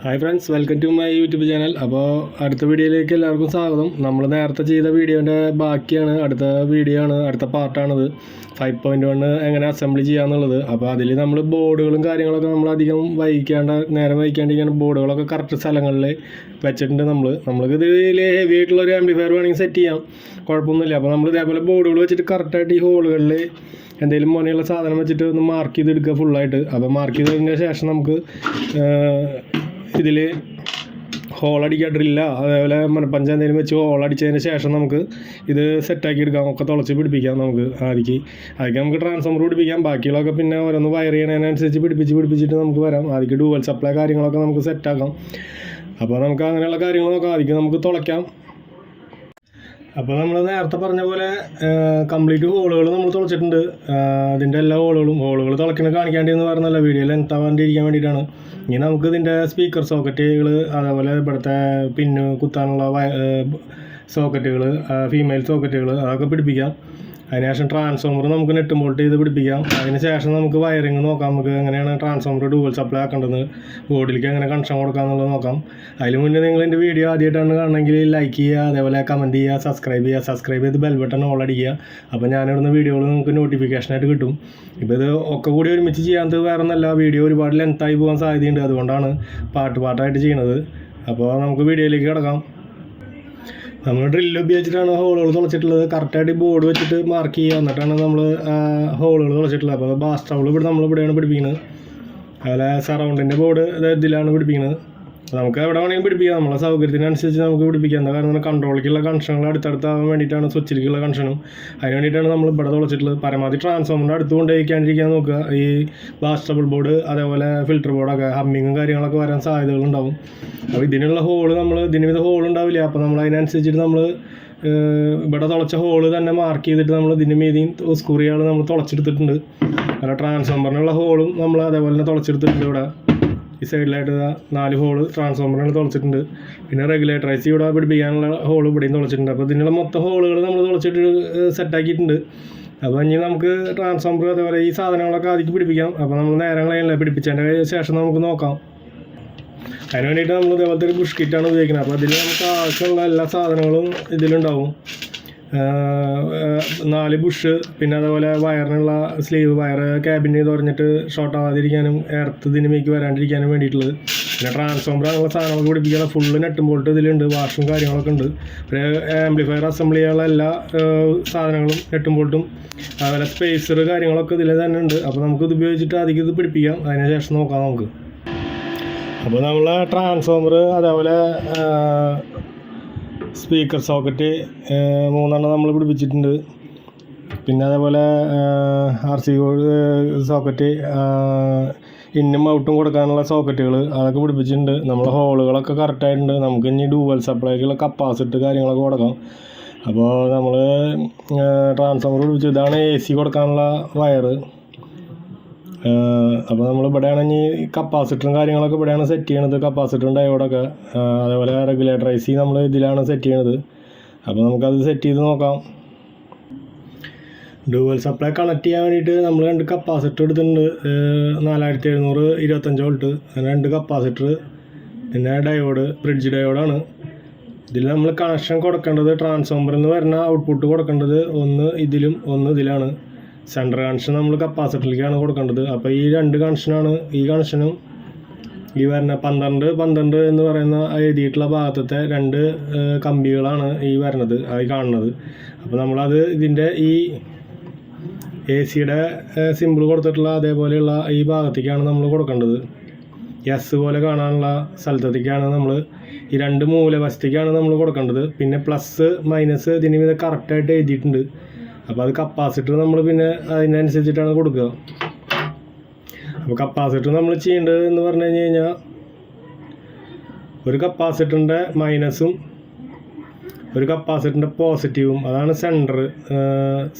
Hi friends welcome to my YouTube channel അപ്പോൾ അടുത്ത വീഡിയോയിലേക്ക് എല്ലാവർക്കും സ്വാഗതം. നമ്മൾ നേരത്തെ ചെയ്ത വീഡിയോന്റെ ബാക്കിയാണ് അടുത്ത വീഡിയോ ആണ് അടുത്ത പാർട്ടാണത്. ഫൈവ് പോയിന്റ് വണ് എങ്ങനെ അസംബ്ലി ചെയ്യാന്നുള്ളത്. അപ്പോൾ അതിൽ നമ്മൾ ബോർഡുകളും കാര്യങ്ങളൊക്കെ നമ്മൾ അധികം വഹിക്കാണ്ട് നേരം വഹിക്കാണ്ടിരിക്കാൻ ബോർഡുകളൊക്കെ കറക്റ്റ് സ്ഥലങ്ങളിൽ വെച്ചിട്ടുണ്ട് നമ്മൾ നമ്മൾക്ക് ഇതിൽ ഹെവി ആയിട്ടുള്ള ഒരു ആംപ്ലിഫയർ വേണമെങ്കിൽ സെറ്റ് ചെയ്യാം. കുഴപ്പമൊന്നുമില്ല. അപ്പോൾ നമ്മൾ ഇതേപോലെ ബോർഡുകൾ വെച്ചിട്ട് കറക്റ്റായിട്ട് ഈ ഹോളുകളിൽ എന്തെങ്കിലും മോനെയുള്ള സാധനം വെച്ചിട്ട് ഒന്ന് മാർക്ക് ചെയ്തെടുക്കുക ഫുള്ളായിട്ട് അപ്പോൾ മാർക്ക് ചെയ്തതിന് ശേഷം നമുക്ക് ഇതിൽ ഹോളടിക്കുക ഡ്രില്ല അതേപോലെ എന്തെങ്കിലും വെച്ച് ഹോളടിച്ചതിന് ശേഷം നമുക്ക് ഇത് സെറ്റാക്കി എടുക്കാം. ഒക്കെ തുളച്ച് പിടിപ്പിക്കാം നമുക്ക് ആദ്യക്ക് ആദ്യം നമുക്ക് ട്രാൻസ്ഫോമർ പിടിപ്പിക്കാം. ബാക്കിയുള്ളതൊക്കെ പിന്നെ ഓരോന്ന് വയർ ചെയ്യണതിനനുസരിച്ച് പിടിപ്പിച്ച് പിടിപ്പിച്ചിട്ട് നമുക്ക് വരാം. ആദ്യം ഡുവൽ സപ്ലൈ കാര്യങ്ങളൊക്കെ നമുക്ക് സെറ്റാക്കാം അപ്പോൾ നമുക്ക് അങ്ങനെയുള്ള കാര്യങ്ങൾ നോക്കാം. ആദ്യം നമുക്ക് തുളയ്ക്കാം. അപ്പോൾ നമ്മൾ നേരത്തെ പറഞ്ഞ പോലെ കംപ്ലീറ്റ് ഹോളുകൾ നമ്മൾ തുളച്ചിട്ടുണ്ട്. അതിന്റെ എല്ലാ ഹോളുകളും ഹോളുകൾ തുളയ്ക്കുന്നത് കാണിക്കാണ്ടി എന്ന് പറഞ്ഞല്ല വീഡിയോ ലെങ്ത് ആവാണ്ടിരിക്കാൻ വേണ്ടിയിട്ടാണ്. ഇനി നമുക്ക് ഇതിന്റെ സ്പീക്കർ സോക്കറ്റുകൾ അതേപോലെ ഇവിടുത്തെ പിന്ന് കുത്താനുള്ള സോക്കറ്റുകൾ ഫീമെയിൽ സോക്കറ്റുകൾ അതൊക്കെ പിടിപ്പിക്കാം. അതിനുശേഷം ട്രാൻസ്ഫോമർ നമുക്ക് നെറ്റ് മോൾട്ട് ചെയ്ത് പിടിപ്പിക്കാം. അതിന് ശേഷം നമുക്ക് വയറിങ് നോക്കാം. നമുക്ക് എങ്ങനെയാണ് ട്രാൻസ്ഫോമർ ഡുവൽ സപ്ലൈ ആക്കേണ്ടത്? ബോർഡിലേക്ക് എങ്ങനെ കണക്ഷൻ കൊടുക്കുക എന്നുള്ളത് നോക്കാം. അതിന് മുന്നേ നിങ്ങൾ എന്റെ വീഡിയോ ആദ്യമായിട്ടാണ് കാണണമെങ്കിൽ ലൈക്ക് ചെയ്യുക അതേപോലെ കമന്റ് ചെയ്യുക സബ്സ്ക്രൈബ് ചെയ്യുക സബ്സ്ക്രൈബ് ചെയ്ത് ബെൽ ബട്ടൺ ഓൾ അടിക്കുക. അപ്പോൾ ഞാനിവിടുന്ന് വീഡിയോകൾ നിങ്ങൾക്ക് നോട്ടിഫിക്കേഷനായിട്ട് കിട്ടും. ഇപ്പോൾ ഇത് ഒക്കെ കൂടി ഒരുമിച്ച് ചെയ്യാത്തത് വേറെ ഒന്നല്ല വീഡിയോ ഒരുപാട് ലെങ്ത്തായി പോകാൻ സാധ്യതയുണ്ട്. അതുകൊണ്ടാണ് പാട്ട് പാട്ടായിട്ട് ചെയ്യണത്. അപ്പോൾ നമുക്ക് വീഡിയോയിലേക്ക് കിടക്കാം. നമ്മൾ ഡ്രില്ല് ഉപയോഗിച്ചിട്ടാണ് ഹോളുകൾ തുളച്ചിട്ടുള്ളത്. കറക്റ്റായിട്ട് ബോർഡ് വെച്ചിട്ട് മാർക്ക് ചെയ്യുക. എന്നിട്ടാണ് നമ്മൾ ഹോളുകൾ തുളച്ചിട്ടുള്ളത്. അപ്പോൾ ബാസ് ട്രബിൾ ഇവിടെ നമ്മൾ ഇവിടെയാണ് പിടിപ്പിക്കുന്നത്. അതുപോലെ സറൗണ്ടിന്റെ ബോർഡ് ഇതിലാണ് പിടിപ്പിക്കുന്നത്. നമുക്ക് എവിടെ വേണമെങ്കിലും പിടിപ്പിക്കാം. നമ്മളെ സൗകര്യത്തിനനുസരിച്ച് നമുക്ക് പിടിപ്പിക്കാം. കാരണം? കൺട്രോളിലേക്കുള്ള കണക്ഷനുകൾ അടുത്തടുത്താവാൻ വേണ്ടിയിട്ടാണ് സ്വിച്ചിലേക്കുള്ള കണക്ഷനും അതിന് വേണ്ടിയിട്ടാണ് നമ്മൾ ഇവിടെ തുളച്ചിട്ടുള്ളത്. പരമാവധി ട്രാൻസ്ഫോമറിന്റെ അടുത്ത് കൊണ്ടുപോയിക്കാണ്ടിരിക്കാൻ നോക്കുക. ഈ ബാസ്റ്റബിൾ ബോർഡ് അതേപോലെ ഫിൽറ്റർ ബോർഡൊക്കെ ഹമ്മിങ്ങും കാര്യങ്ങളൊക്കെ വരാൻ സാധ്യതകളുണ്ടാവും അപ്പോൾ ഇതിനുള്ള ഹോൾ നമ്മൾ ഇതിന് വിധ ഹോൾ ഉണ്ടാവില്ല? അപ്പോൾ നമ്മൾ അതിനനുസരിച്ചിട്ട് നമ്മൾ ഇവിടെ തുളച്ച ഹോൾ തന്നെ മാർക്ക് ചെയ്തിട്ട് നമ്മൾ ഇതിന്റെ മീതിയും സ്കൂറിയാൾ നമ്മൾ തുളച്ചെടുത്തിട്ടുണ്ട്. അല്ല ട്രാൻസ്ഫോമറിനുള്ള ഹോളും നമ്മൾ അതേപോലെ തന്നെ തുളച്ചെടുത്തിട്ടുണ്ട് ഇവിടെ. ഈ സൈഡിലായിട്ട് നാല് ഹോൾ ട്രാൻസ്ഫോമറിന് തുളച്ചിട്ടുണ്ട്. പിന്നെ റെഗുലേറ്ററൈസ് ഇവിടെ പിടിപ്പിക്കാനുള്ള ഹോൾ ഇവിടെയും തുളച്ചിട്ടുണ്ട്. അപ്പോൾ ഇതിനുള്ള മൊത്തം ഹോളുകൾ നമ്മൾ തുളച്ചിട്ട് സെറ്റാക്കിയിട്ടുണ്ട് അപ്പോൾ ഇനി നമുക്ക് ട്രാൻസ്ഫോമർ അതേപോലെ ഈ സാധനങ്ങളൊക്കെ ആദ്യം പിടിപ്പിക്കാം. അപ്പോൾ നമ്മൾ നേരങ്ങളെല്ലാം പിടിപ്പിച്ചതിന്റെ ശേഷം നമുക്ക് നോക്കാം. അതിന് വേണ്ടിയിട്ട് നമ്മൾ ഇതേപോലത്തെ ഒരു ബുഷ്കിറ്റാണ് ഉപയോഗിക്കുന്നത്. അപ്പോൾ അതിൽ നമുക്ക് ആവശ്യമുള്ള എല്ലാ സാധനങ്ങളും ഇതിലുണ്ടാവും. നാല് ബുഷ് പിന്നെ അതുപോലെ വയറിനുള്ള സ്ലീവ് വയർ ക്യാബിന്റെ തുറഞ്ഞിട്ട് ഷോർട്ട് ആവാതിരിക്കാനും എർത്ത് ഇതിനുമേക്ക് വരാണ്ടിരിക്കാനും വേണ്ടിയിട്ടുള്ളത്. പിന്നെ ട്രാൻസ്ഫോമർ അങ്ങനെയുള്ള സാധനങ്ങളൊക്കെ പിടിപ്പിക്കാനുള്ള ഫുള്ള് നെട്ടും ബോൾട്ട് ഇതിലുണ്ട് വാഷും കാര്യങ്ങളൊക്കെ ഉണ്ട്. പിന്നെ ആംപ്ലിഫയർ അസംബ്ലി എല്ലാ സാധനങ്ങളും നെട്ടും ബോൾട്ടും അതുപോലെ സ്പേസർ കാര്യങ്ങളൊക്കെ ഇതിൽ തന്നെ ഉണ്ട്. അപ്പോൾ നമുക്ക് ഇത് ഉപയോഗിച്ചിട്ട് അധികം ഇത് പിടിപ്പിക്കാം. അതിന് ശേഷം നോക്കാം നമുക്ക്. അപ്പോൾ നമ്മൾ ട്രാൻസ്ഫോമർ അതേപോലെ സ്പീക്കർ സോക്കറ്റ് മൂന്നെണ്ണം നമ്മൾ പിടിപ്പിച്ചിട്ടുണ്ട്. പിന്നെ അതേപോലെ ആർ സി സോക്കറ്റ് ഇന്നും ഔട്ടും കൊടുക്കാനുള്ള സോക്കറ്റുകൾ അതൊക്കെ പിടിപ്പിച്ചിട്ടുണ്ട്. നമ്മളെ ഹോളുകളൊക്കെ കറക്റ്റായിട്ടുണ്ട്. നമുക്ക് ഇനി ഡൂവൽ സപ്ലൈക്കുള്ള കപ്പാസിറ്റി കാര്യങ്ങളൊക്കെ കൊടുക്കാം. അപ്പോൾ നമ്മൾ ട്രാൻസ്ഫോമർ പിടിപ്പിച്ചു. ഇതാണ് എ സി കൊടുക്കാനുള്ള വയറ്. അപ്പോൾ നമ്മൾ ഇവിടെ ആണെങ്കിൽ കപ്പാസിറ്ററും കാര്യങ്ങളൊക്കെ ഇവിടെയാണ് സെറ്റ് ചെയ്യണത്. കപ്പാസിറ്ററും ഡയോഡൊക്കെ അതേപോലെ റെഗുലേറ്റർ ഐ സി നമ്മൾ ഇതിലാണ് സെറ്റ് ചെയ്യണത്. അപ്പോൾ നമുക്കത് സെറ്റ് ചെയ്ത് നോക്കാം. ഡുവൽ സപ്ലൈ കണക്ട് ചെയ്യാൻ വേണ്ടിയിട്ട് നമ്മൾ രണ്ട് കപ്പാസിറ്റർ എടുത്തിട്ടുണ്ട്. നാലായിരത്തി എഴുന്നൂറ് ഇരുപത്തഞ്ച് വോൾട്ട് രണ്ട് കപ്പാസിറ്റർ പിന്നെ ഡയോഡ് ബ്രിഡ്ജ് ഡയോഡാണ് ഇതിൽ നമ്മൾ കണക്ഷൻ കൊടുക്കേണ്ടത് ട്രാൻസ്ഫോമറിൽ നിന്ന് വരുന്ന ഔട്ട്പുട്ട് കൊടുക്കേണ്ടത് ഒന്ന് ഇതിലും ഒന്ന് ഇതിലാണ്. സെന്റർ കണക്ഷൻ നമ്മൾ കപ്പാസിറ്ററിലേക്കാണ് കൊടുക്കേണ്ടത്. അപ്പോൾ ഈ രണ്ട് കണക്ഷനാണ് ഈ കണക്ഷനും ഈ വരുന്ന പന്ത്രണ്ട് പന്ത്രണ്ട് എന്ന് പറയുന്ന എഴുതിയിട്ടുള്ള ഭാഗത്തെ രണ്ട് കമ്പികളാണ് ഈ വരുന്നത് ഈ കാണുന്നത്. അപ്പോൾ നമ്മളത് ഇതിന്റെ ഈ എ സിയുടെ സിമ്പിൾ കൊടുത്തിട്ടുള്ള അതേപോലെയുള്ള ഈ ഭാഗത്തേക്കാണ് നമ്മൾ കൊടുക്കേണ്ടത്. എസ് പോലെ കാണാനുള്ള സ്ഥലത്തേക്കാണ് നമ്മൾ ഈ രണ്ട് മൂലവശത്തേക്കാണ് നമ്മൾ കൊടുക്കേണ്ടത്. പിന്നെ പ്ലസ് മൈനസ് ഇതിന് വിധ കറക്റ്റായിട്ട് എഴുതിയിട്ടുണ്ട്. അപ്പോൾ അത് കപ്പാസിറ്റർ നമ്മൾ പിന്നെ അതിനനുസരിച്ചിട്ടാണ് കൊടുക്കുക. അപ്പോൾ കപ്പാസിറ്റർ നമ്മൾ ചെയ്യേണ്ടത് എന്ന് പറഞ്ഞു കഴിഞ്ഞ് കഴിഞ്ഞാൽ ഒരു കപ്പാസിറ്ററിന്റെ മൈനസും ഒരു കപ്പാസിറ്ററിന്റെ പോസിറ്റീവും അതാണ് സെന്റർ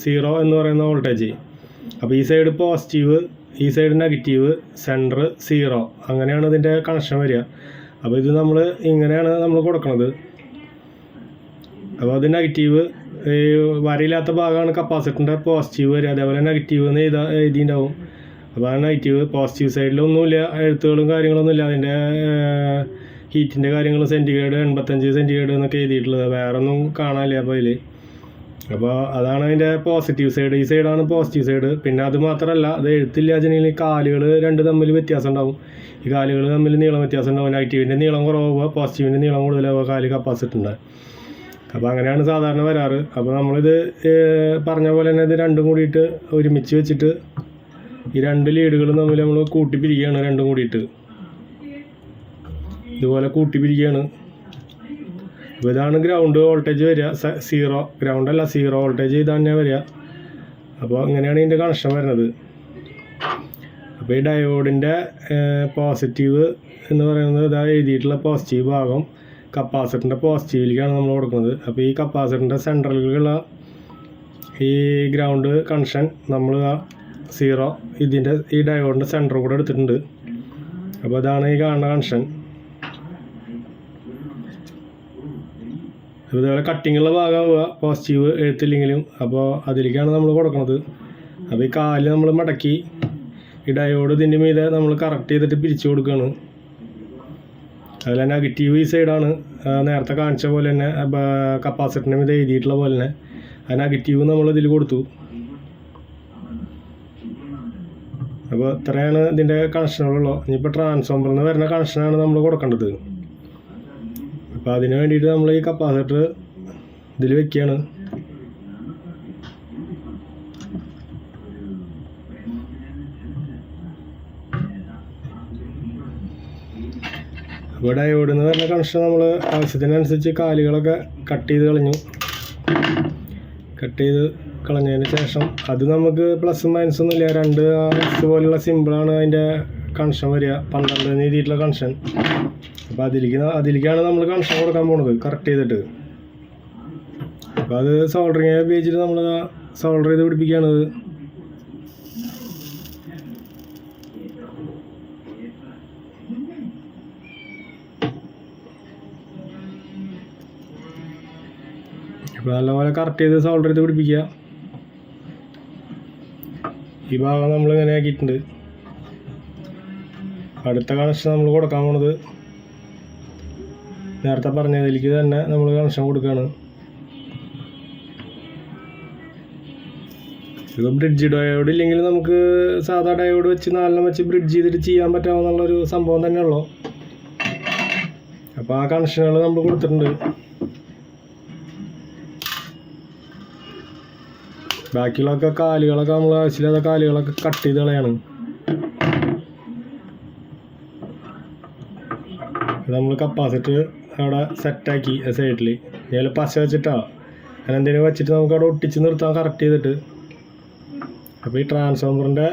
സീറോ എന്ന് പറയുന്ന വോൾട്ടേജ് അപ്പോൾ ഈ സൈഡ് പോസിറ്റീവ് ഈ സൈഡ് നെഗറ്റീവ് സെന്റർ സീറോ അങ്ങനെയാണ് ഇതിന്റെ കണക്ഷൻ വരിക. അപ്പോൾ ഇത് നമ്മൾ ഇങ്ങനെയാണ് നമ്മൾ കൊടുക്കുന്നത് അപ്പോൾ അത് നെഗറ്റീവ് ഈ വരയില്ലാത്ത ഭാഗമാണ് കപ്പാസിറ്ററിന്റെ പോസിറ്റീവ് വരിക. അതേപോലെ നെഗറ്റീവ് എന്ന് എഴുതാ എഴുതിയിട്ടുണ്ടാവും. അപ്പോൾ ആ നെഗറ്റീവ് പോസിറ്റീവ് സൈഡിലൊന്നുമില്ല എഴുത്തുകളും കാര്യങ്ങളൊന്നുമില്ല അതിന്റെ ഹീറ്റിന്റെ കാര്യങ്ങൾ സെന്റിഗ്രേഡ് എൺപത്തഞ്ച് സെന്റിഗ്രേഡ് എന്നൊക്കെ എഴുതിയിട്ടുള്ളത്. വേറെ ഒന്നും കാണാനില്ല അപ്പോൾ അതിൽ അപ്പോൾ അതാണ് അതിന്റെ പോസിറ്റീവ് സൈഡ് ഈ സൈഡാണ് പോസിറ്റീവ് സൈഡ് പിന്നെ അത് മാത്രമല്ല അത് എഴുത്തില്ല വെച്ചിട്ടുണ്ടെങ്കിൽ കാലുകൾ രണ്ട് തമ്മിൽ വ്യത്യാസം ഉണ്ടാവും. ഈ കാലുകൾ തമ്മിൽ നീളം വ്യത്യാസം ഉണ്ടാവും. നെഗറ്റീവിന്റെ നീളം കുറവാകുക പോസിറ്റീവിന്റെ നീളം കൂടുതലാവുക കാൽ കപ്പാസിറ്റി ഉണ്ട് അപ്പോൾ അങ്ങനെയാണ് സാധാരണ വരാറ്. അപ്പോൾ നമ്മളിത് പറഞ്ഞ പോലെ തന്നെ ഇത് രണ്ടും കൂടിയിട്ട് ഒരുമിച്ച് വെച്ചിട്ട് ഈ രണ്ട് ലീഡുകളും തമ്മിൽ നമ്മൾ കൂട്ടി പിരിക്കുകയാണ് രണ്ടും കൂടിയിട്ട്. ഇതുപോലെ കൂട്ടി പിരിക്കുകയാണ് അപ്പോൾ ഇതാണ് ഗ്രൗണ്ട് വോൾട്ടേജ് വരിക. സീറോ. ഗ്രൗണ്ട് അല്ല സീറോ വോൾട്ടേജ് ഇത് തന്നെ വരിക. അപ്പോൾ അങ്ങനെയാണ് ഇതിന്റെ കണക്ഷൻ വരുന്നത്. അപ്പോൾ ഈ ഡയോഡിന്റെ പോസിറ്റീവ് എന്ന് പറയുന്നത് ഇതാ എഴുതിയിട്ടുള്ള പോസിറ്റീവ് ഭാഗം. കപ്പാസിറ്ററിന്റെ പോസിറ്റീവിലേക്കാണ് നമ്മൾ കൊടുക്കുന്നത്. അപ്പോൾ ഈ കപ്പാസിറ്ററിന്റെ സെൻട്രലിലുള്ള ഈ ഗ്രൗണ്ട് കണക്ഷൻ നമ്മൾ ആ സീറോ ഇതിന്റെ ഈ ഡയോഡിന്റെ സെന്റർ കൂടെ എടുത്തിട്ടുണ്ട്. അപ്പോൾ അതാണ് ഈ കാണുന്ന കണക്ഷൻ. ഇതുപോലെ കട്ടിങ്ങുള്ള ഭാഗമാവുക. പോസിറ്റീവ് എഴുത്തില്ലെങ്കിലും അപ്പോൾ അതിലേക്കാണ് നമ്മൾ കൊടുക്കുന്നത്. അപ്പോൾ ഈ കാൽ നമ്മൾ മടക്കി ഈ ഡയോഡ് ഇതിന്റെ മീതെ നമ്മൾ കറക്റ്റ് ചെയ്തിട്ട് പിരിച്ചു കൊടുക്കുകയാണ്. അതിൽ നെഗറ്റീവ് ഈ സൈഡാണ് നേരത്തെ കാണിച്ച പോലെ തന്നെ കപ്പാസിറ്ററിനും ഇത് എഴുതിയിട്ടുള്ള പോലെ തന്നെ. ആ നെഗറ്റീവ് നമ്മൾ ഇതിൽ കൊടുത്തു. അപ്പോൾ ഇത്രയാണ് ഇതിന്റെ കണക്ഷനുകളുള്ളൂ ഇനിയിപ്പോൾ ട്രാൻസ്ഫോമറിൽ നിന്ന് വരുന്ന കണക്ഷനാണ് നമ്മൾ കൊടുക്കേണ്ടത്. അപ്പോൾ അതിന് വേണ്ടിയിട്ട് നമ്മൾ ഈ കപ്പാസിറ്റർ ഇതിൽ വെക്കുകയാണ് അപ്പോൾ ഡയോഡ് എന്ന് പറഞ്ഞ കണക്ഷൻ നമ്മൾ ആവശ്യത്തിനനുസരിച്ച് കാലുകളൊക്കെ കട്ട് ചെയ്ത് കളഞ്ഞു. കട്ട് ചെയ്ത് കളഞ്ഞതിന് ശേഷം അത് നമുക്ക് പ്ലസ് മൈനസ് ഒന്നുമില്ല രണ്ട് എക്സ് പോലുള്ള സിമ്പിളാണ് അതിന്റെ കണക്ഷൻ വരിക. പന്ത്രണ്ട് രീതിയിലുള്ള കണക്ഷൻ അപ്പോൾ അതിലേക്ക് അതിലേക്കാണ് നമ്മൾ കണക്ഷൻ കൊടുക്കാൻ പോണത്. കറക്റ്റ് ചെയ്തിട്ട്. അപ്പോൾ അത് സോൾഡറിങ് ഉപയോഗിച്ചിട്ട് നമ്മൾ സോൾഡർ ചെയ്ത് പിടിപ്പിക്കുകയാണത് അപ്പോൾ നല്ലപോലെ കറക്റ്റ് ചെയ്ത് സോൾഡർ ചെയ്ത് പിടിപ്പിക്കുക. ഈ ഭാഗം നമ്മൾ ഇങ്ങനെ ആക്കിയിട്ടുണ്ട്. അടുത്ത കണക്ഷൻ നമ്മൾ കൊടുക്കാൻ പോണത് നേരത്തെ പറഞ്ഞതിലേക്ക് തന്നെ നമ്മൾ കണക്ഷൻ കൊടുക്കുകയാണ് ഇത് ബ്രിഡ്ജ് ഡയോഡ് ഇല്ലെങ്കിൽ നമുക്ക് സാധാ ഡയോഡ് വെച്ച് നാലെണ്ണം വെച്ച് ബ്രിഡ്ജ് ചെയ്തിട്ട് ചെയ്യാൻ പറ്റാവുന്നുള്ളൊരു സംഭവം തന്നെയുള്ളൂ. അപ്പോൾ ആ കണക്ഷനുകൾ നമ്മൾ കൊടുത്തിട്ടുണ്ട്. ബാക്കിയുള്ളൊക്കെ കാലുകളൊക്കെ നമ്മൾ ആവശ്യമില്ലാത്ത കാലുകളൊക്കെ കട്ട് ചെയ്ത് കളയാണ്. നമ്മൾ കപ്പാസിറ്റർ അവിടെ സെറ്റാക്കി സൈഡിൽ ഇതിൽ പശ വെച്ചിട്ടാ. അങ്ങനെ എന്തെങ്കിലും വെച്ചിട്ട് നമുക്ക് അവിടെ ഒട്ടിച്ച് നിർത്താൻ കറക്റ്റ് ചെയ്തിട്ട്. അപ്പോൾ ഈ ട്രാൻസ്ഫോമറിന്റെ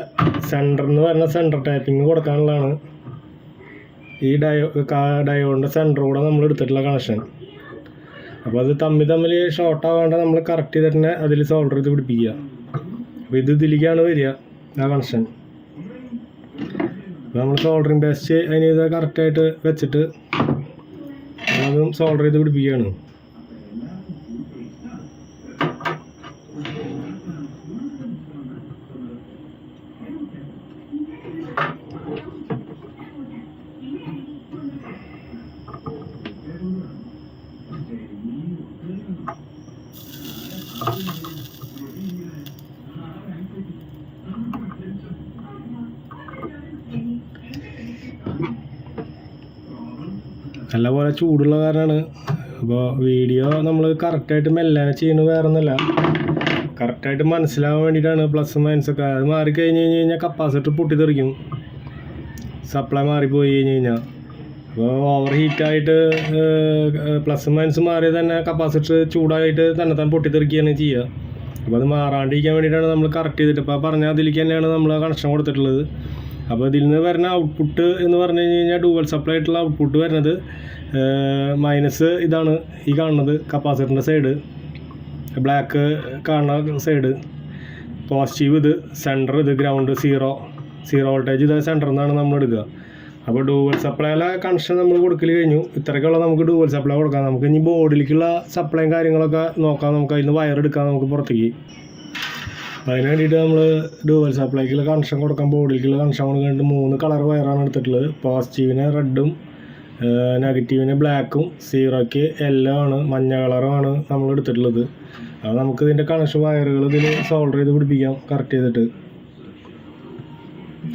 സെന്ററിൽ നിന്ന് വരുന്ന സെന്റർ ടാപ്പിംഗ് കൊടുക്കാനുള്ളതാണ്. ഈ ഡയോ ഡയോഡിന്റെ സെന്റർ കൂടെ നമ്മൾ എടുത്തിട്ടുള്ള കണക്ഷൻ അപ്പോൾ അത് തമ്മിൽ തമ്മിൽ ഷോർട്ട് ആവാണ്ട് നമ്മൾ കറക്റ്റ് ചെയ്ത് തന്നെ അതിൽ സോൾഡർ ചെയ്ത് പിടിപ്പിക്കുക. അപ്പോൾ ഇത് ഇതിലേക്കാണ് വരിക ആ കണക്ഷൻ നമ്മൾ സോൾഡറിങ് പേസ്റ്റ് അതിന് ഇത് കറക്റ്റായിട്ട് വെച്ചിട്ട് അതും സോൾഡർ ചെയ്ത് പിടിപ്പിക്കുകയാണ്. നല്ലപോലെ ചൂടുള്ള കാരണമാണ് അപ്പോൾ വീഡിയോ നമ്മൾ കറക്റ്റായിട്ട് മെല്ലനെ ചെയ്യുന്നത് വേറെ ഒന്നുമല്ല കറക്റ്റായിട്ട് മനസ്സിലാവാൻ വേണ്ടിയിട്ടാണ് പ്ലസ് മൈനസൊക്കെ അത് മാറിക്കഴിഞ്ഞ് കഴിഞ്ഞ് കഴിഞ്ഞാൽ കപ്പാസിറ്റർ പൊട്ടിത്തെറിക്കും. സപ്ലൈ മാറിപ്പോയി കഴിഞ്ഞ് കഴിഞ്ഞാൽ. അപ്പോൾ ഓവർ ഹീറ്റായിട്ട് പ്ലസ് മൈനസ് മാറി തന്നെ കപ്പാസിറ്റർ ചൂടായിട്ട് തന്നെ തന്നെ പൊട്ടിത്തെറിക്കുകയാണ് ചെയ്യുക. അപ്പോൾ അത് മാറാണ്ടിരിക്കാൻ വേണ്ടിയിട്ടാണ് നമ്മൾ കറക്റ്റ് ചെയ്തിട്ട്. ഇപ്പോൾ പറഞ്ഞ അതിലേക്ക് തന്നെയാണ് നമ്മൾ കണക്ഷൻ കൊടുത്തിട്ടുള്ളത്. അപ്പോൾ ഇതിൽ നിന്ന് വരുന്ന ഔട്ട്പുട്ട് എന്ന് പറഞ്ഞു കഴിഞ്ഞ് കഴിഞ്ഞാൽ ഡുവൽ സപ്ലൈ ആയിട്ടുള്ള ഔട്ട്പുട്ട് വരുന്നത് മൈനസ് ഇതാണ് ഈ കാണുന്നത് കപ്പാസിറ്ററിന്റെ സൈഡ് ബ്ലാക്ക് കാണുന്ന സൈഡ് പോസിറ്റീവ് ഇത് സെന്റർ ഇത് ഗ്രൗണ്ട് സീറോ സീറോ വോൾട്ടേജ് ഇത് സെന്ററിൽ നിന്നാണ് നമ്മൾ എടുക്കുക. അപ്പോൾ ഡൂവൽ സപ്ലൈയിലെ കണക്ഷൻ നമ്മൾ കൊടുക്കൽ കഴിഞ്ഞു. ഇത്രയ്ക്കുള്ള നമുക്ക് ഡൂവൽ സപ്ലൈ കൊടുക്കാം. നമുക്ക് ഇനി ബോർഡിലേക്കുള്ള സപ്ലൈയും കാര്യങ്ങളൊക്കെ നോക്കാം. നമുക്ക് അതിൽ നിന്ന് വയർ എടുക്കാം. നമുക്ക് പുറത്തേക്ക്. അതിന് വേണ്ടിയിട്ട് നമ്മൾ ഡുവൽ സപ്ലൈക്കുള്ള കണക്ഷൻ കൊടുക്കാൻ ബോർഡിലേക്കുള്ള കണക്ഷൻ കൊടുക്കാനായിട്ട് മൂന്ന് കളർ വയറാണ് എടുത്തിട്ടുള്ളത്. പോസിറ്റീവിന് റെഡും നെഗറ്റീവിന് ബ്ലാക്കും സീറോയ്ക്ക് എല്ലോ ആണ് മഞ്ഞ കളറുമാണ് നമ്മൾ എടുത്തിട്ടുള്ളത്. അപ്പോൾ നമുക്ക് ഇതിന്റെ കണക്ഷൻ വയറുകൾ ഇതിൽ സോൾഡർ ചെയ്ത് പിടിപ്പിക്കാം കറക്റ്റ് ചെയ്തിട്ട്.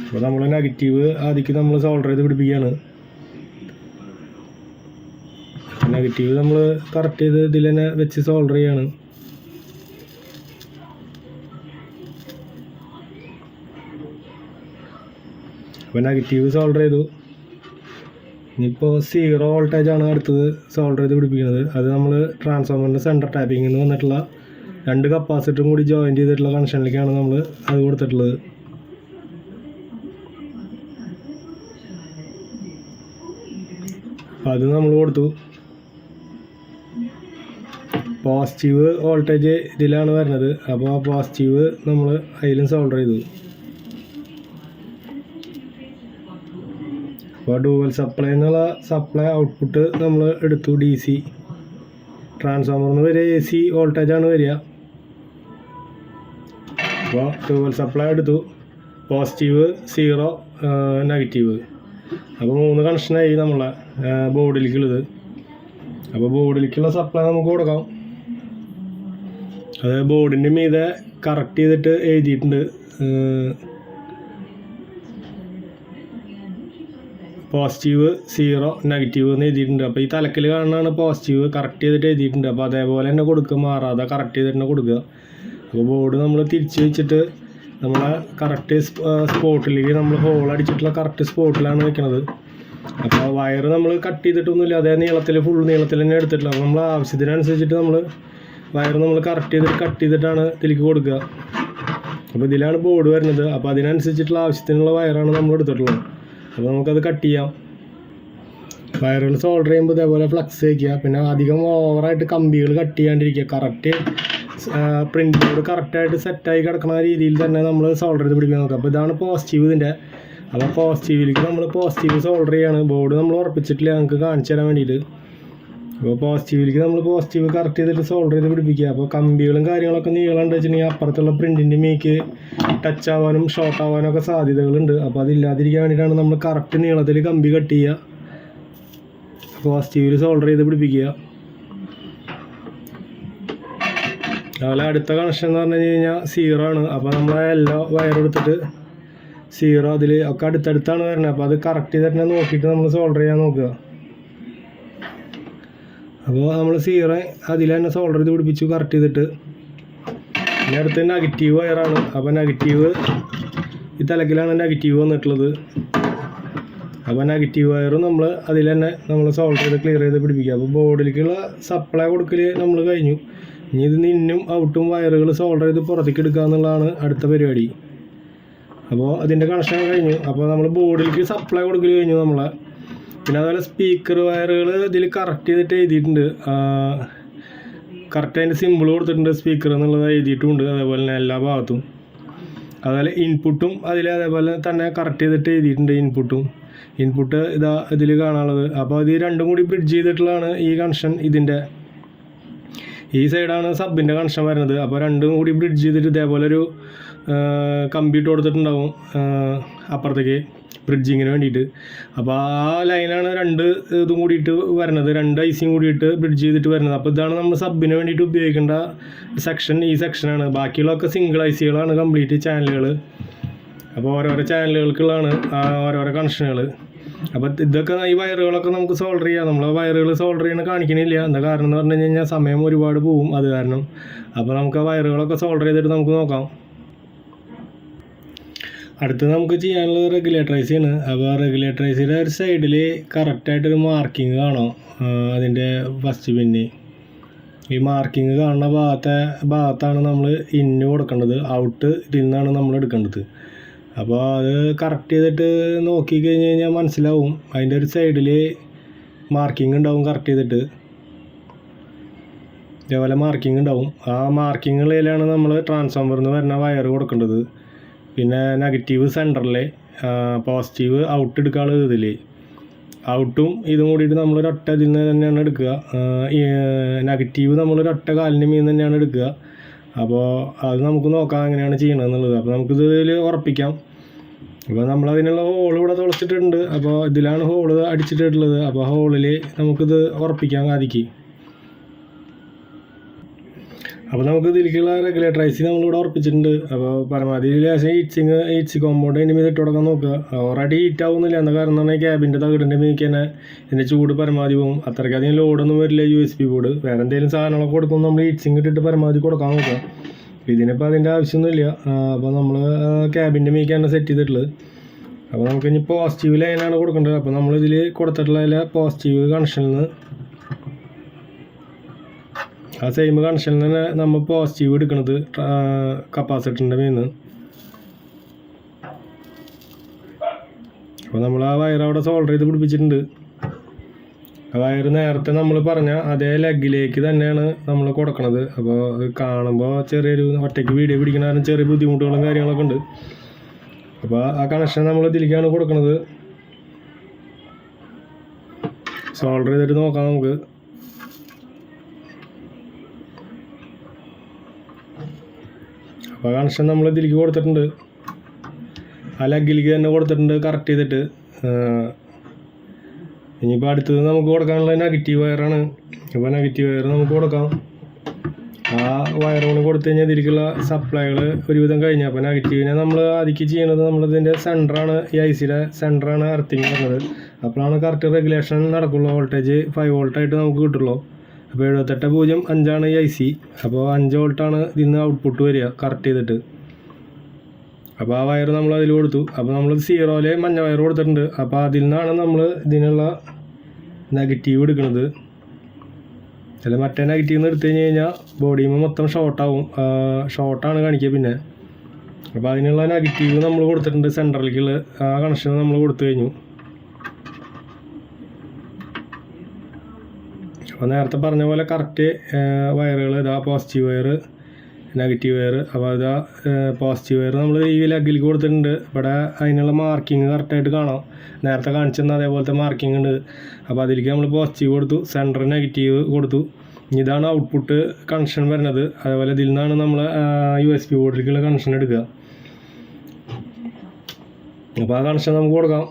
അപ്പോൾ നമ്മൾ നെഗറ്റീവ് ആദ്യം നമ്മൾ സോൾഡർ ചെയ്ത് പിടിപ്പിക്കുകയാണ്. നെഗറ്റീവ് നമ്മൾ കറക്റ്റ് ചെയ്ത് ഇതിൽ തന്നെ വെച്ച് സോൾഡർ ചെയ്യാണ് അപ്പോൾ നെഗറ്റീവ് സോൾഡർ ചെയ്തു. ഇനിയിപ്പോൾ സീറോ വോൾട്ടേജ് ആണ് അടുത്തത് സോൾഡർ ചെയ്ത് പിടിപ്പിക്കുന്നത്. അത് നമ്മൾ ട്രാൻസ്ഫോമറിന്റെ സെന്റർ ടാപ്പിംഗിൽ നിന്ന് വന്നിട്ടുള്ള രണ്ട് കപ്പാസിറ്ററും കൂടി ജോയിന്റ് ചെയ്തിട്ടുള്ള കണക്ഷനിലേക്കാണ് നമ്മൾ അത് കൊടുത്തിട്ടുള്ളത്. അപ്പോൾ അത് നമ്മൾ കൊടുത്തു. പോസിറ്റീവ് വോൾട്ടേജ് ഇതിലാണ് വരുന്നത്. അപ്പോൾ ആ പോസിറ്റീവ് നമ്മൾ അതിലും സോൾഡർ ചെയ്തു. അപ്പോൾ ഡുവൽ സപ്ലൈ എന്നുള്ള സപ്ലൈ ഔട്ട്പുട്ട് നമ്മൾ എടുത്തു ഡി സി ട്രാൻസ്ഫോമറിന് നിന്ന് വരെ എ സി വോൾട്ടേജാണ് വരിക. അപ്പോൾ ഡുവൽ സപ്ലൈ എടുത്തു. പോസിറ്റീവ് സീറോ നെഗറ്റീവ് അപ്പോൾ മൂന്ന് കണക്ഷനായി നമ്മളെ ബോർഡിലേക്കുള്ളത് അപ്പോൾ ബോർഡിലേക്കുള്ള സപ്ലൈ നമുക്ക് കൊടുക്കാം. അത് ബോർഡിന്റെ മീതെ കറക്റ്റ് ചെയ്തിട്ട് എഴുതിയിട്ടുണ്ട്. പോസിറ്റീവ് സീറോ നെഗറ്റീവ് എന്ന് എഴുതിയിട്ടുണ്ട്. അപ്പോൾ ഈ തലക്കിൽ കാണുന്നതാണ് പോസിറ്റീവ് കറക്റ്റ് ചെയ്തിട്ട് എഴുതിയിട്ടുണ്ട്. അപ്പോൾ അതേപോലെ തന്നെ കൊടുക്കുക മാറാതെ കറക്റ്റ് ചെയ്തിട്ട് തന്നെ കൊടുക്കുക. അപ്പോൾ ബോർഡ് നമ്മൾ തിരിച്ച് വെച്ചിട്ട് നമ്മളെ കറക്റ്റ് സ്പോട്ടിലേക്ക് നമ്മൾ ഹോൾ അടിച്ചിട്ടുള്ള കറക്റ്റ് സ്പോട്ടിലാണ് വെക്കുന്നത് അപ്പോൾ വയർ നമ്മൾ കട്ട് ചെയ്തിട്ടൊന്നുമില്ല. അതേ നീളത്തിൽ ഫുൾ നീളത്തിൽ തന്നെ എടുത്തിട്ടില്ല അപ്പോൾ നമ്മൾ ആവശ്യത്തിനനുസരിച്ചിട്ട് നമ്മൾ വയർ നമ്മൾ കറക്റ്റ് ചെയ്തിട്ട് കട്ട് ചെയ്തിട്ടാണ് ഇതിലേക്ക് കൊടുക്കുക. അപ്പോൾ ഇതിലാണ് ബോർഡ് വരുന്നത്. അപ്പോൾ അതിനനുസരിച്ചിട്ടുള്ള ആവശ്യത്തിനുള്ള വയറാണ് നമ്മൾ എടുത്തിട്ടുള്ളത്. അപ്പോൾ നമുക്കത് കട്ട് ചെയ്യാം. വയറുകൾ സോൾഡർ ചെയ്യുമ്പോൾ ഇതേപോലെ ഫ്ലക്സ് വയ്ക്കുക പിന്നെ അധികം ഓവറായിട്ട് കമ്പികൾ കട്ട് ചെയ്യാണ്ടിരിക്കുക കറക്റ്റ് പ്രിന്റ് ബോർഡ് കറക്റ്റായിട്ട് സെറ്റായി കിടക്കുന്ന രീതിയിൽ തന്നെ നമ്മൾ സോൾഡർ ചെയ്ത് പിടിക്കാൻ നോക്കുക അപ്പോൾ ഇതാണ് പോസിറ്റീവ് ഇതിന്റെ അപ്പോൾ പോസിറ്റീവിലേക്ക് നമ്മൾ പോസിറ്റീവ് സോൾഡർ ചെയ്യാണ്. ബോർഡ് നമ്മൾ ഉറപ്പിച്ചിട്ടില്ല. നമുക്ക് കാണിച്ചു തരാൻ വേണ്ടിയിട്ട്. അപ്പോൾ പോസിറ്റീവിലേക്ക് നമ്മൾ പോസിറ്റീവ് കറക്റ്റ് ചെയ്തിട്ട് സോൾഡർ ചെയ്ത് പിടിപ്പിക്കുക. അപ്പോൾ കമ്പികളും കാര്യങ്ങളൊക്കെ നീളം ഉണ്ട് വെച്ചിട്ടുണ്ടെങ്കിൽ അപ്പുറത്തുള്ള പ്രിന്റിന്റെ മേക്ക് ടച്ച് ആവാനും ഷോർട്ട് ആവാനും ഒക്കെ സാധ്യതകളുണ്ട്. അപ്പോൾ അതില്ലാതിരിക്കാൻ വേണ്ടിയിട്ടാണ് നമ്മൾ കറക്റ്റ് നീളത്തിൽ കമ്പി കട്ട് ചെയ്യുക. പോസിറ്റീവിൽ സോൾഡർ ചെയ്ത് പിടിപ്പിക്കുക. അതുപോലെ അടുത്ത കണക്ഷൻ എന്ന് പറഞ്ഞു കഴിഞ്ഞാൽ സീറോ ആണ്. അപ്പോൾ നമ്മൾ എല്ലാ വയർ എടുത്തിട്ട് സീറോ അതിൽ ഒക്കെ അടുത്തടുത്താണ് വരുന്നത് അപ്പോൾ അത് കറക്റ്റ് ചെയ്തിട്ട് നോക്കിയിട്ട് നമ്മൾ സോൾഡർ ചെയ്യാൻ നോക്കുക. അപ്പോൾ നമ്മൾ സീറ അതിൽ തന്നെ സോൾഡർ ചെയ്ത് പിടിപ്പിച്ചു കറക്റ്റ് ചെയ്തിട്ട്. പിന്നെ അടുത്ത് നെഗറ്റീവ് വയറാണ് അപ്പോൾ നെഗറ്റീവ് ഈ തലക്കിലാണ് നെഗറ്റീവ് വന്നിട്ടുള്ളത്. അപ്പോൾ നെഗറ്റീവ് വയറും നമ്മൾ അതിൽ തന്നെ നമ്മൾ സോൾഡർ ചെയ്ത് ക്ലിയർ ചെയ്ത് പിടിപ്പിക്കുക. അപ്പോൾ ബോർഡിലേക്കുള്ള സപ്ലൈ കൊടുക്കൽ നമ്മൾ കഴിഞ്ഞു. ഇനി ഇത് നിന്നും ഔട്ടും വയറുകൾ സോൾഡർ ചെയ്ത് പുറത്തേക്ക് എടുക്കുക എന്നുള്ളതാണ് അടുത്ത പരിപാടി. അപ്പോൾ അതിന്റെ കണക്ഷൻ കഴിഞ്ഞു. അപ്പോൾ നമ്മൾ ബോർഡിലേക്ക് സപ്ലൈ കൊടുക്കൽ കഴിഞ്ഞു നമ്മളെ. പിന്നെ അതുപോലെ സ്പീക്കർ വയറുകൾ ഇതിൽ കറക്റ്റ് ചെയ്തിട്ട് എഴുതിയിട്ടുണ്ട്. കറക്റ്റ് അതിന്റെ സിമ്പിൾ കൊടുത്തിട്ടുണ്ട് സ്പീക്കർ എന്നുള്ളത് എഴുതിയിട്ടുമുണ്ട്. അതേപോലെ തന്നെ എല്ലാ ഭാഗത്തും. അതുപോലെ ഇൻപുട്ടും അതിൽ അതേപോലെ തന്നെ കറക്റ്റ് ചെയ്തിട്ട് എഴുതിയിട്ടുണ്ട് ഇൻപുട്ടും ഇൻപുട്ട് ഇതാ ഇതിൽ കാണാനുള്ളത്. അപ്പോൾ അത് രണ്ടും കൂടി ബ്രിഡ്ജ് ചെയ്തിട്ടുള്ളതാണ് ഈ കണക്ഷൻ ഇതിന്റെ ഈ സൈഡാണ് സബിന്റെ കണക്ഷൻ വരുന്നത്. അപ്പോൾ രണ്ടും കൂടി ബ്രിഡ്ജ് ചെയ്തിട്ട് ഇതേപോലെ ഒരു കമ്പ്യൂട്ടർ കൊടുത്തിട്ടുണ്ടാവും അപ്പുറത്തേക്ക്. ബ്രിഡ്ജിങ്ങിന് വേണ്ടിയിട്ട്. അപ്പോൾ ആ ലൈനാണ് രണ്ട് ഇതും കൂടിയിട്ട് വരുന്നത് രണ്ട് ഐസിയും കൂടിയിട്ട് ബ്രിഡ്ജ് ചെയ്തിട്ട് വരുന്നത് അപ്പോൾ ഇതാണ് നമ്മൾ സബിന് വേണ്ടിയിട്ട് ഉപയോഗിക്കേണ്ട സെക്ഷൻ ഈ സെക്ഷനാണ് ബാക്കിയുള്ളതൊക്കെ സിംഗിൾ ഐസികളാണ് കംപ്ലീറ്റ് ചാനലുകൾ അപ്പോൾ ഓരോരോ ചാനലുകൾക്കുള്ളതാണ് ആ ഓരോരോ കണക്ഷനുകൾ അപ്പോൾ ഇതൊക്കെ ഈ വയറുകളൊക്കെ നമുക്ക് സോൾഡർ ചെയ്യാം. നമ്മൾ വയറുകൾ സോൾഡർ ചെയ്യണ കാണിക്കണില്ല. എന്താ കാരണം എന്ന് പറഞ്ഞു കഴിഞ്ഞാൽ സമയം ഒരുപാട് പോവും. അത് കാരണം. അപ്പോൾ നമുക്ക് ആ വയറുകളൊക്കെ സോൾഡർ ചെയ്തിട്ട് നമുക്ക് നോക്കാം. അടുത്ത് നമുക്ക് ചെയ്യാനുള്ളത് റെഗുലേറ്ററൈസാണ്. അപ്പോൾ റെഗുലേറ്ററൈസിന്റെ ഒരു സൈഡിൽ കറക്റ്റായിട്ടൊരു മാർക്കിങ് കാണും. അതിന്റെ ഫസ്റ്റ് പിന്നെ ഈ മാർക്കിങ് കാണുന്ന ഭാഗത്തെ ഭാഗത്താണ് നമ്മൾ ഇന്ന് കൊടുക്കേണ്ടത്. ഔട്ട് ഇതിൽ നിന്നാണ് നമ്മൾ എടുക്കേണ്ടത്. അപ്പോൾ അത് കറക്റ്റ് ചെയ്തിട്ട് നോക്കി കഴിഞ്ഞ് കഴിഞ്ഞാൽ മനസ്സിലാവും. അതിന്റെ ഒരു സൈഡിൽ മാർക്കിംഗ് ഉണ്ടാവും കറക്റ്റ് ചെയ്തിട്ട്. ഇതേപോലെ മാർക്കിംഗ് ഉണ്ടാവും. ആ മാർക്കിങ്ങുള്ളതിലാണ് നമ്മൾ ട്രാൻസ്ഫോമറിൽ നിന്ന് വരുന്ന വയർ കൊടുക്കേണ്ടത്. പിന്നെ നെഗറ്റീവ് സെന്ററിൽ പോസിറ്റീവ് ഔട്ട് എടുക്കാനുള്ള ഇതിൽ ഔട്ടും ഇതും കൂടിയിട്ട് നമ്മൾ ഒരൊറ്റ ഇതിൽ നിന്ന് തന്നെയാണ് എടുക്കുക. നെഗറ്റീവ് നമ്മൾ ഒരൊറ്റ കാലിന്റെ മീൻ തന്നെയാണ് എടുക്കുക. അപ്പോൾ അത് നമുക്ക് നോക്കാം എങ്ങനെയാണ് ചെയ്യണത് എന്നുള്ളത് അപ്പോൾ ഇതിൽ ഉറപ്പിക്കാം. അപ്പോൾ നമ്മൾ അതിനുള്ള ഹോൾ ഇവിടെ തുളച്ചിട്ടുണ്ട്. അപ്പോൾ ഇതിലാണ് ഹോൾ അടിച്ചിട്ടുള്ളത്. അപ്പോൾ ഹോളിൽ നമുക്കിത് ഉറപ്പിക്കാൻ സാധിക്കും അപ്പോൾ നമുക്ക് ഇതിലേക്കുള്ള റെഗുലേറ്റർ ഐ സി നമ്മളിവിടെ ഉറപ്പിച്ചിട്ടുണ്ട്. അപ്പോൾ പരമാവധി ലേശം ഈച്ചിങ് ഈച്ചി കോമ്പൗണ്ട് അതിന്റെ ഇട്ട് കൊടുക്കാൻ നോക്കുക. ഓൾറെഡി ഹീറ്റ് ആവുന്നില്ല. എന്ന കാരണം പറഞ്ഞാൽ ക്യാബിന്റെ തകിടിന്റെ മീക്ക് തന്നെ ഇതിന്റെ ചൂട് പരമാവധി പോകും അത്രയ്ക്കധികം ലോഡൊന്നും വരില്ല യു എസ് പി ബോർഡ് വേറെ എന്തെങ്കിലും സാധനങ്ങളൊക്കെ കൊടുക്കുമ്പോൾ നമ്മൾ ഈച്ചിങ് ഇട്ടിട്ട് പരമാവധി കൊടുക്കാൻ നോക്കുക. ഇതിനിപ്പോൾ അതിന്റെ ആവശ്യമൊന്നുമില്ല. അപ്പോൾ നമ്മൾ ക്യാബിന്റെ മീക്കാണ് സെറ്റ് ചെയ്തിട്ടുള്ളത്. അപ്പോൾ നമുക്ക് ഇനി പോസിറ്റീവ് ലൈനാണ് കൊടുക്കേണ്ടത്. അപ്പോൾ നമ്മളിതിൽ കൊടുത്തിട്ടുള്ള പോസിറ്റീവ് കണക്ഷനിൽ നിന്ന് ആ സെയിം കണക്ഷനിൽ തന്നെ നമ്മൾ പോസിറ്റീവ് എടുക്കുന്നത് കപ്പാസിറ്ററിന്റെ മീന്ന്. അപ്പോൾ നമ്മൾ ആ വയർ അവിടെ സോൾഡർ ചെയ്ത് പിടിപ്പിച്ചിട്ടുണ്ട്. ആ വയർ നേരത്തെ നമ്മൾ പറഞ്ഞ അതേ ലെഗിലേക്ക് തന്നെയാണ് നമ്മൾ കൊടുക്കുന്നത് അപ്പോൾ കാണുമ്പോൾ ചെറിയൊരു ഒറ്റയ്ക്ക് വീഡിയോ പിടിക്കണ ചെറിയ ബുദ്ധിമുട്ടുകളും കാര്യങ്ങളൊക്കെ ഉണ്ട്. അപ്പോൾ ആ കണക്ഷൻ നമ്മൾ ഇതിലേക്കാണ് കൊടുക്കുന്നത് സോൾഡർ ചെയ്തിട്ട് നോക്കാം നമുക്ക്. അപ്പോൾ കണക്ഷൻ നമ്മൾ ഇതിലേക്ക് കൊടുത്തിട്ടുണ്ട്. ആ ലഗിലേക്ക് തന്നെ കൊടുത്തിട്ടുണ്ട് കറക്റ്റ് ചെയ്തിട്ട്. ഇനിയിപ്പോൾ അടുത്തത് നമുക്ക് കൊടുക്കാനുള്ള നെഗറ്റീവ് വയറാണ് ഇപ്പോൾ നെഗറ്റീവ് വയർ നമുക്ക് കൊടുക്കാം. ആ വയറുകൾ കൊടുത്തു കഴിഞ്ഞാൽ ഇതിലേക്കുള്ള സപ്ലൈകൾ ഒരുവിധം കഴിഞ്ഞു. അപ്പോൾ നെഗറ്റീവിനെ നമ്മൾ ആദ്യം ചെയ്യണത് നമ്മളിതിന്റെ സെന്ററാണ് ഈ ഐ സിയുടെ സെന്ററാണ് എർത്തിങ് വരുന്നത് അപ്പോഴാണ് കറക്റ്റ് റെഗുലേഷൻ നടക്കുള്ളൂ. വോൾട്ടേജ് ഫൈവ് വോൾട്ടായിട്ട് നമുക്ക് കിട്ടുള്ളൂ. അപ്പോൾ എഴുപത്തെട്ട് പൂജ്യം അഞ്ചാണ് ഈ ഐ സി അപ്പോൾ അഞ്ച് വോൾട്ടാണ് ഇതിൽ നിന്ന് ഔട്ട്പുട്ട് വരിക കറക്റ്റ് ചെയ്തിട്ട്. അപ്പോൾ ആ വയർ നമ്മൾ അതിൽ കൊടുത്തു. അപ്പോൾ നമ്മൾ സീറോയിലെ മഞ്ഞ വയർ കൊടുത്തിട്ടുണ്ട്. അപ്പോൾ അതിൽ നിന്നാണ് നമ്മൾ ഇതിനുള്ള നെഗറ്റീവ് എടുക്കുന്നത് അല്ല മറ്റേ നെഗറ്റീവ് നിന്ന് എടുത്തു കഴിഞ്ഞ് കഴിഞ്ഞാൽ ബോഡിയിൽ മൊത്തം ഷോർട്ടാവും ഷോർട്ടാണ് കാണിക്കുക പിന്നെ. അപ്പോൾ അതിനുള്ള നെഗറ്റീവ് നമ്മൾ കൊടുത്തിട്ടുണ്ട് സെൻട്രലിലേക്കുള്ള ആ കണക്ഷൻ നമ്മൾ കൊടുത്തു കഴിഞ്ഞു. അപ്പോൾ നേരത്തെ പറഞ്ഞ പോലെ കറക്റ്റ് വയറുകൾ ഇതാ പോസിറ്റീവ് വയർ നെഗറ്റീവ് വയർ അപ്പോൾ ഇതാ പോസിറ്റീവ് വയർ നമ്മൾ ഈ ലഗിലേക്ക് കൊടുത്തിട്ടുണ്ട്. ഇവിടെ അതിനുള്ള മാർക്കിങ് കറക്റ്റായിട്ട് കാണാം. നേരത്തെ കാണിച്ചെന്ന അതേപോലത്തെ മാർക്കിംഗ് ഉണ്ട്. അപ്പോൾ അതിലേക്ക് നമ്മൾ പോസിറ്റീവ് കൊടുത്തു സെന്റർ നെഗറ്റീവ് കൊടുത്തു. ഇതാണ് ഔട്ട്പുട്ട് കണക്ഷൻ വരുന്നത്. അതേപോലെ ഇതിൽ നിന്നാണ് നമ്മൾ യു എസ് പി ബോർഡിലേക്കുള്ള കണക്ഷൻ എടുക്കുക. അപ്പോൾ ആ കണക്ഷൻ നമുക്ക് കൊടുക്കാം.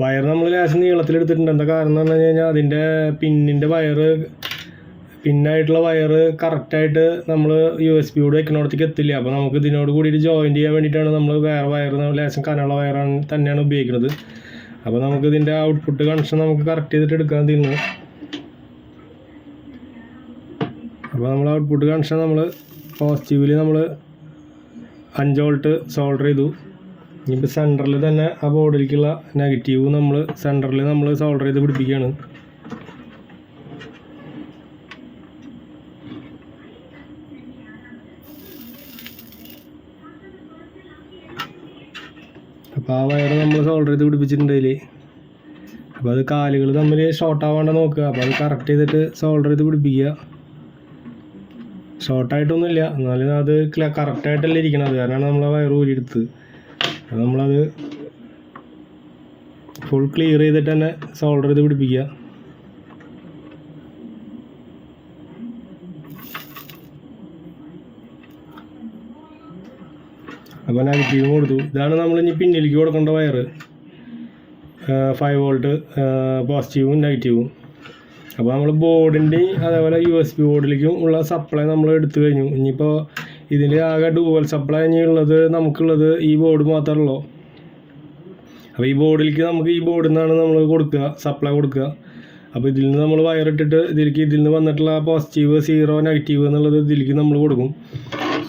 വയർ നമ്മൾ ലേശം നീളത്തിലെടുത്തിട്ടുണ്ട്. എന്താ കാരണം എന്ന് പറഞ്ഞു കഴിഞ്ഞാൽ അതിന്റെ പിന്നിന്റെ വയറ് പിന്നായിട്ടുള്ള വയറ് കറക്റ്റായിട്ട് നമ്മൾ യു എസ് ബിയോട് വെക്കണോടത്തേക്ക് എത്തില്ല. അപ്പോൾ നമുക്ക് ഇതിനോട് കൂടിയിട്ട് ജോയിൻ ചെയ്യാൻ വേണ്ടിയിട്ടാണ് നമ്മൾ വേറെ വയർ ലേശം കനമുള്ള വയറാണ് തന്നെയാണ് ഉപയോഗിക്കുന്നത്. അപ്പോൾ നമുക്ക് ഇതിന്റെ ഔട്ട്പുട്ട് കണക്ഷൻ നമുക്ക് കറക്റ്റ് ചെയ്തിട്ട് എടുക്കാൻ തീരുന്നു. അപ്പോൾ നമ്മൾ ഔട്ട്പുട്ട് കണക്ഷൻ നമ്മൾ പോസിറ്റീവിൽ നമ്മൾ അഞ്ച് വോൾട്ട് സോൾഡർ ചെയ്തു. ഇനിയിപ്പോൾ സെന്ററിൽ തന്നെ ആ ബോർഡിലേക്കുള്ള നെഗറ്റീവ് നമ്മൾ സെന്ററിൽ നമ്മൾ സോൾഡർ ചെയ്ത് പിടിപ്പിക്കുകയാണ് അപ്പോൾ ആ വയർ നമ്മൾ സോൾഡർ ചെയ്ത് പിടിപ്പിച്ചിട്ടുണ്ട് അതിൽ അപ്പോൾ അത് കാലുകൾ തമ്മിൽ ഷോർട്ട് ആവാണ്ട് നോക്കുക. അപ്പോൾ അത് കറക്റ്റ് ചെയ്തിട്ട് സോൾഡർ ചെയ്ത് പിടിപ്പിക്കുക. ഷോർട്ടായിട്ടൊന്നുമില്ല എന്നാലും അത് കറക്റ്റായിട്ടല്ല ഇരിക്കണത്. കാരണമാണ് നമ്മൾ വയർ ഊരിയെടുത്തത്. അത് നമ്മളത് ഫുൾ ക്ലിയർ ചെയ്തിട്ട് തന്നെ സോൾഡർ ചെയ്ത് പിടിപ്പിക്കുക. അപ്പോൾ നെഗറ്റീവ് കൊടുത്തു. ഇതാണ് നമ്മൾ ഇനി പിന്നിലേക്ക് കൊടുക്കേണ്ട വയറ്. ഫൈവ് വോൾട്ട് പോസിറ്റീവും നെഗറ്റീവും അപ്പോൾ നമ്മൾ ബോർഡിന്റെയും അതേപോലെ യു എസ് ബി ബോർഡിലേക്കും ഉള്ള സപ്ലൈ നമ്മൾ എടുത്തു കഴിഞ്ഞു. ഇനിയിപ്പോൾ ഇതിൽ ആകെ ഡൂവൽ സപ്ലൈ ഉള്ളത് നമുക്കുള്ളത് ഈ ബോർഡ് മാത്രമേ ഉള്ളൂ അപ്പോൾ ഈ ബോർഡിലേക്ക് നമുക്ക് ഈ ബോർഡിൽ നിന്നാണ് നമ്മൾ കൊടുക്കുക സപ്ലൈ കൊടുക്കുക. അപ്പോൾ ഇതിൽ നിന്ന് നമ്മൾ വയറിട്ടിട്ട് ഇതിലേക്ക് ഇതിൽ നിന്ന് വന്നിട്ടുള്ള പോസിറ്റീവ് സീറോ നെഗറ്റീവ് എന്നുള്ളത് ഇതിലേക്ക് നമ്മൾ കൊടുക്കും.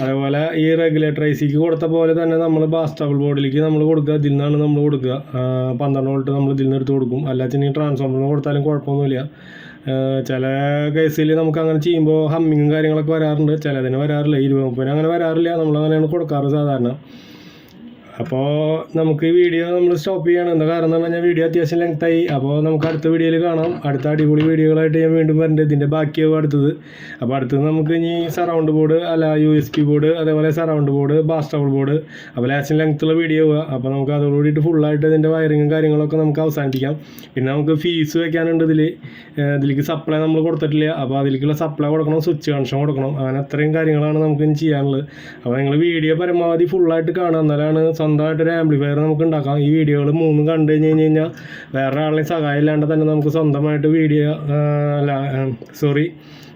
അതേപോലെ ഈ റെഗുലേറ്റർ ഐ സിക്ക് കൊടുത്ത പോലെ തന്നെ നമ്മൾ ബാസ്റ്റബിൾ ബോർഡിലേക്ക് നമ്മൾ കൊടുക്കുക ഇതിൽ നിന്നാണ് നമ്മൾ കൊടുക്കുക. പന്ത്രണ്ട് വോൾട്ട് നമ്മൾ ഇതിൽ നിന്ന് എടുത്ത് കൊടുക്കും. അല്ലാച്ചെങ്കിൽ ട്രാൻസ്ഫോമറിന് കൊടുത്താലും കുഴപ്പമൊന്നുമില്ല. ചില കേസിൽ നമുക്ക് അങ്ങനെ ചെയ്യുമ്പോൾ ഹമ്മിങ്ങും കാര്യങ്ങളൊക്കെ വരാറുണ്ട്. ചിലതിന് വരാറില്ല. ഇരുപത് മുപ്പതിന് അങ്ങനെ വരാറില്ല. നമ്മളങ്ങനെയാണ് കൊടുക്കാറ് സാധാരണ. അപ്പോൾ നമുക്ക് ഈ വീഡിയോ നമ്മൾ സ്റ്റോപ്പ് ചെയ്യണം. എന്താ കാരണം എന്ന് പറഞ്ഞാൽ വീഡിയോ അത്യാവശ്യം ലെങ്ത് ആയി. അപ്പോൾ നമുക്ക് അടുത്ത വീഡിയോയിൽ കാണാം. അടുത്ത അടിപൊളി വീഡിയോകളായിട്ട് ഞാൻ വീണ്ടും വരേണ്ടത് ഇതിന്റെ ബാക്കിയാവും അടുത്തത്. അപ്പോൾ അടുത്തത് നമുക്ക് ഇനി സറൗണ്ട് ബോർഡ് അല്ല യു എസ് പി ബോർഡ് അതേപോലെ സറൗണ്ട് ബോർഡ് ബാസ്റ്റബിൾ ബോർഡ് അപ്പോൾ ലാസ്റ്റ് ലെങ്ത്തുള്ള വീഡിയോ അപ്പോൾ നമുക്ക് അതോട് കൂടിയിട്ട് ഫുള്ളായിട്ട് ഇതിന്റെ വയറിങ്ങും കാര്യങ്ങളൊക്കെ നമുക്ക് അവസാനിപ്പിക്കാം. പിന്നെ നമുക്ക് ഫീസ് വെക്കാനുണ്ട് ഇതിൽ ഇതിലേക്ക് സപ്ലൈ നമ്മൾ കൊടുത്തിട്ടില്ല. അപ്പോൾ അതിലേക്കുള്ള സപ്ലൈ കൊടുക്കണം സ്വിച്ച് കണക്ഷൻ കൊടുക്കണം. അങ്ങനെ അത്രയും കാര്യങ്ങളാണ് നമുക്ക് ഇനി ചെയ്യാനുള്ളത്. അപ്പോൾ നിങ്ങൾ വീഡിയോ പരമാവധി ഫുള്ളായിട്ട് കാണുക. എന്നാലാണ് സ്വന്തമായിട്ടൊരു ആംപ്ലിഫയർ നമുക്ക് ഉണ്ടാക്കാം. ഈ വീഡിയോകൾ മൂന്നും കണ്ടു കഴിഞ്ഞ് കഴിഞ്ഞ് കഴിഞ്ഞാൽ വേറെ ആളുടെയും സഹായം ഇല്ലാണ്ട് തന്നെ നമുക്ക് സ്വന്തമായിട്ട് വീഡിയോ അല്ല sorry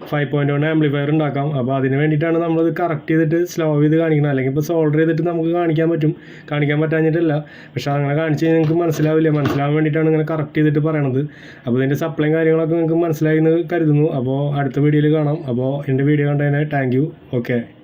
five point one amplifier ഉണ്ടാക്കാം. അപ്പോൾ അതിന് വേണ്ടിയിട്ടാണ് നമ്മളിത് കറക്റ്റ് ചെയ്തിട്ട് സ്ലോ ചെയ്ത് കാണിക്കുന്നത്. അല്ലെങ്കിൽ ഇപ്പോൾ സോൾഡർ ചെയ്തിട്ട് നമുക്ക് കാണിക്കാൻ പറ്റും. കാണിക്കാൻ പറ്റാഞ്ഞിട്ടല്ല. പക്ഷേ അങ്ങനെ കാണിച്ച് കഴിഞ്ഞാൽ നിങ്ങൾക്ക് മനസ്സിലാവില്ല. മനസ്സിലാവാൻ വേണ്ടിയിട്ടാണ് ഇങ്ങനെ കറക്റ്റ് ചെയ്തിട്ട് പറയണത്. അപ്പോൾ ഇതിന്റെ സപ്ലൈ കാര്യങ്ങളൊക്കെ നിങ്ങൾക്ക് മനസ്സിലായി എന്ന് കരുതുന്നു. അപ്പോൾ അടുത്ത വീഡിയോയിൽ കാണാം. അപ്പോൾ എന്റെ വീഡിയോ കണ്ടതിനെ താങ്ക് യു ഓക്കെ